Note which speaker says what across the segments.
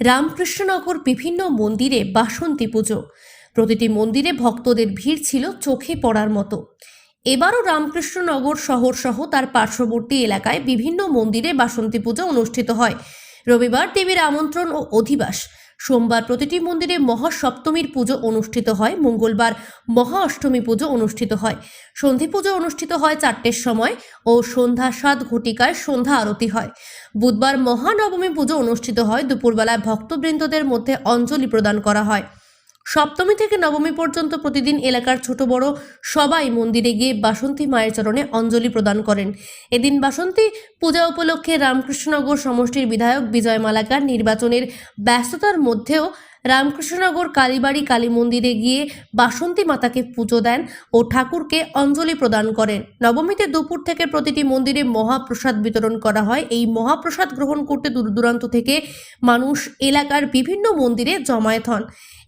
Speaker 1: রামকৃষ্ণনগর বিভিন্ন মন্দিরে বাসন্তী পুজো। প্রতিটি মন্দিরে ভক্তদের ভিড় ছিল চোখে পড়ার মতো। এবারও রামকৃষ্ণনগর শহর সহ তার পার্শ্ববর্তী এলাকায় বিভিন্ন মন্দিরে বাসন্তী পুজো অনুষ্ঠিত হয়। রবিবার দেবীর আমন্ত্রণ ও অধিবাস। সোমবার প্রতিটি মন্দিরে মহাসপ্তমীর পুজো অনুষ্ঠিত হয়, মঙ্গলবার মহা অষ্টমী পুজো অনুষ্ঠিত হয়। সন্ধি পুজো অনুষ্ঠিত হয় চারটের সময় ও সন্ধ্যা সাত ঘটিকায় সন্ধ্যা আরতি হয়। বুধবার মহানবমী পুজো অনুষ্ঠিত হয়, দুপুরবেলায় ভক্তবৃন্দদের মধ্যে অঞ্জলি প্রদান করা হয়। সপ্তমী থেকে নবমী পর্যন্ত প্রতিদিন এলাকার ছোট বড় সবাই মন্দিরে গিয়ে বাসন্তী মায়ের চরণে অঞ্জলি প্রদান করেন। এদিন বাসন্তী পূজা উপলক্ষে রামকৃষ্ণনগর সমষ্টির বিধায়ক বিজয় মালাকার নির্বাচনের ব্যস্ততার মধ্যেও রামকৃষ্ণনগর, কালীবাড়ি কালী মন্দিরে গিয়ে বাসন্তী মাতাকে পুজো দেন ও ঠাকুরকে অঞ্জলি প্রদান করেন। নবমীতে দুপুর থেকে প্রতিটি মন্দিরে মহাপ্রসাদ বিতরণ করা হয়। এই মহাপ্রসাদ গ্রহণ করতে দূর দূরান্ত থেকে মানুষ এলাকার বিভিন্ন মন্দিরে জমায়েত হন।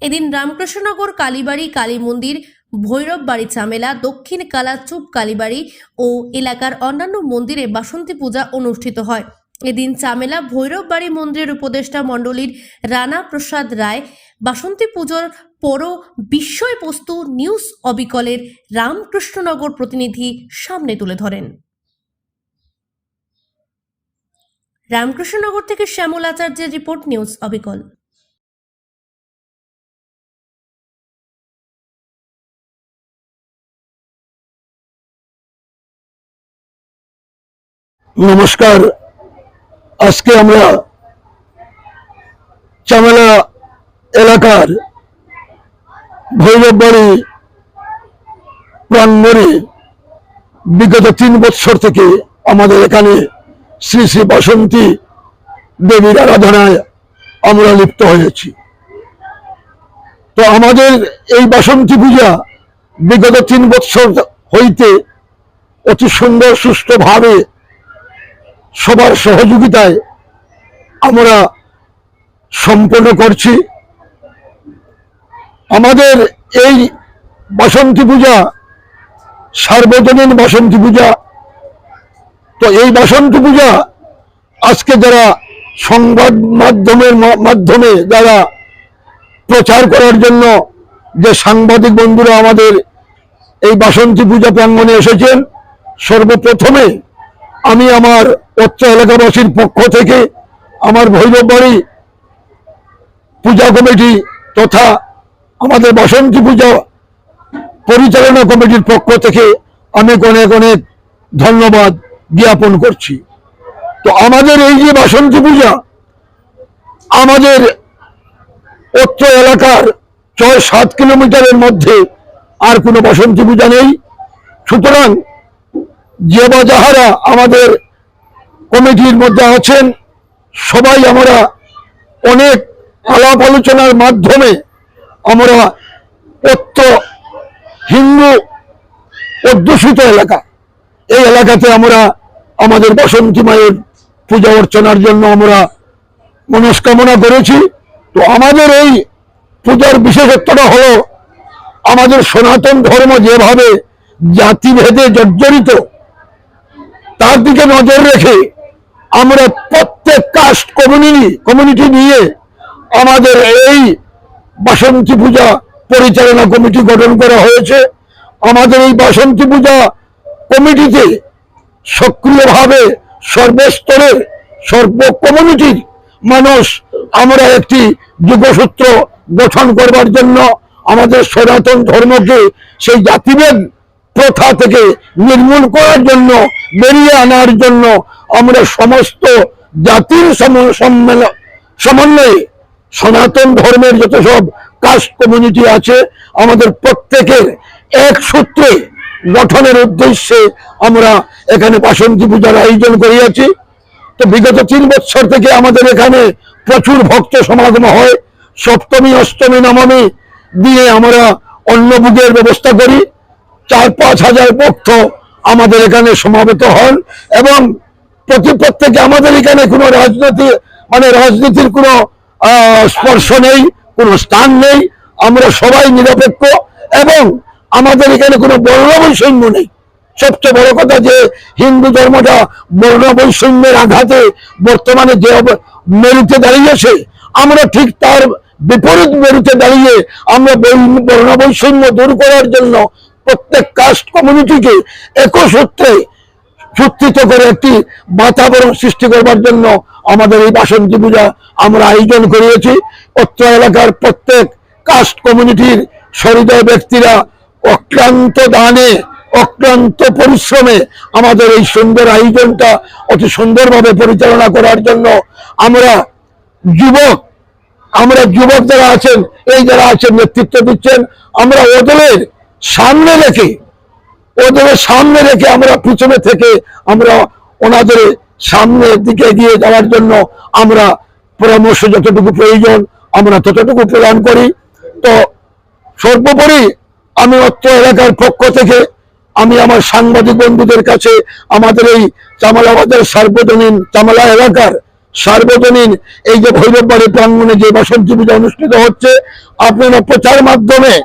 Speaker 1: এদিন রামকৃষ্ণনগর, কালীবাড়ি কালী মন্দির ভৈরব বাড়ি চামেলা দক্ষিণ কালাচুপ, কালীবাড়ি ও এলাকার অন্যান্য মন্দিরে বাসন্তী পূজা অনুষ্ঠিত হয়। এদিন চামেলা ভৈরব বাড়ি মন্দিরের উপদেষ্টা মণ্ডলীর রানা প্রসাদ রায়, বাসন্তী পুজোর পর বিস্ময়বস্তু নিউজ অবিকলের রামকৃষ্ণনগর প্রতিনিধি সামনে তুলে ধরেন। রামকৃষ্ণনগর থেকে শ্যামল আচার্যের রিপোর্ট, নিউজ অবিকল।
Speaker 2: নমস্কার আজকে আমরা চামেলা এলাকার ভৈরববাড়ি প্রাঙ্গণে বিগত তিন বছর থেকে আমাদের এখানে শ্রী শ্রী বাসন্তী দেবীর আরাধনায় আমরা লিপ্ত হয়েছি। তো আমাদের এই বাসন্তী পূজা বিগত তিন বছর হইতে অতি সুন্দর সুষ্ঠুভাবে সবার সহযোগিতায় আমরা সম্পন্ন করছি। আমাদের এই বাসন্তী পূজা, সার্বজনীন বাসন্তী পূজা, তো এই বাসন্তী পূজা আজকে যারা সংবাদ মাধ্যমের মাধ্যমে যারা প্রচার করার জন্য যে সাংবাদিক বন্ধুরা আমাদের এই বাসন্তী পূজা প্রাঙ্গণে এসেছেন, সর্বপ্রথমে আমি আমার অত্র এলাকাবাসীর পক্ষ থেকে আমার ভৈরব বাড়ি পূজা কমিটি তথা আমাদের বসন্তী পূজা পরিচালনা কমিটির পক্ষ থেকে অনেক অনেক অনেক ধন্যবাদ জ্ঞাপন করছি। তো আমাদের এই যে বাসন্তী পূজা, আমাদের অত্র এলাকার ছয়, সাত কিলোমিটারের মধ্যে আর কোনো বাসন্তী পূজা নেই। সুতরাং যে বা যাহারা আমাদের কমিটির মধ্যে আছেন। সবাই আমরা অনেক আলাপ আলোচনার মাধ্যমে আমরা অত্র হিন্দু অধ্যুষিত এলাকা। এই এলাকাতে আমরা আমাদের বসন্তী মায়ের পূজা অর্চনার জন্য আমরা মনস্কামনা করেছি। তো আমাদের এই পূজার বিশেষত্বটা হলো আমাদের সনাতন ধর্ম যেভাবে জাতিভেদে জর্জরিত দিকে নজর রেখে আমরা প্রত্যেক কাস্ট কমিউনিটি কমিউনিটি নিয়ে আমাদের এই বাসন্তী পূজা পরিচালনা কমিটি গঠন করা হয়েছে। আমাদের এই বাসন্তী পূজা কমিটিতে সক্রিয়ভাবে সর্বস্তরের সর্ব কমিউনিটির মানুষ আমরা একটি যুগসূত্র গঠন করবার জন্য আমাদের সনাতন ধর্মকে, সেই জাতিভেদ প্রথা থেকে নির্মূল করার জন্য, বেরিয়ে আনার জন্য আমরা সমস্ত জাতির সম- সম্মেলন সমন্বয়ে সনাতন ধর্মের যত সব কাস্ট কমিউনিটি আছে, আমাদের প্রত্যেকের এক সূত্রে গঠনের উদ্দেশ্যে আমরা এখানে বাসন্তী পূজার আয়োজন করিয়াছি। তো বিগত তিন বছর থেকে আমাদের এখানে প্রচুর ভক্ত সমাগম হয়। সপ্তমী, অষ্টমী, নবমী দিয়ে আমরা অন্নভোগের ব্যবস্থা করি। চার পাঁচ হাজার ভক্ত আমাদের এখানে সমাবেত হন এবং প্রতি প্রত্যেকে আমাদের এখানে কোনো রাজনীতি মানে রাজনীতির কোনো স্পর্শ নেই, কোনো স্থান নেই। আমরা সবাই নিরপেক্ষ এবং আমাদের এখানে কোনো বর্ণ বৈষম্য নেই। সবচেয়ে বড় কথা যে হিন্দু ধর্মটা বর্ণ বৈষম্যের আঘাতে বর্তমানে যে মেরুতে দাঁড়িয়েছে, আমরা ঠিক তার বিপরীত মেরুতে দাঁড়িয়ে আমরা বৈ- বর্ণবৈষম্য দূর করার জন্য প্রত্যেক কাস্ট কমিউনিটিকে একসূত্রে সূত্রিত করে একটি বাতাবরণ সৃষ্টি করবার জন্য আমাদের এই বাসন্তী পূজা আমরা আয়োজন করিয়েছি। অত্র এলাকার প্রত্যেক কাস্ট কমিউনিটির সহৃদয় ব্যক্তিরা অক্লান্ত দানে, অক্লান্ত পরিশ্রমে আমাদের এই সুন্দর আয়োজনটা অতি সুন্দরভাবে পরিচালনা করার জন্য আমরা যুবক আমরা যুবক যারা আছেন, এই যারা আছেন নেতৃত্ব দিচ্ছেন, আমরা ওদের সামনে রেখে ওদের সামনে রেখে আমরা পিছনে থেকে আমরা ওনাদের সামনের দিকে এগিয়ে যাওয়ার জন্য আমরা পরামর্শ যতটুকু প্রয়োজন, আমরা ততটুকু প্রদান করি। তো সর্বোপরি আমি অত্র এলাকার পক্ষ থেকে আমি আমার সাংবাদিক বন্ধুদের কাছে আমাদের এই চামালাবাদের সার্বজনীন চামালা এলাকার সার্বজনীন এই যে ভৈরব বাড়ি প্রাঙ্গণে যে বাসন্তী পূজা অনুষ্ঠিত হচ্ছে, আপনারা প্রচার মাধ্যমে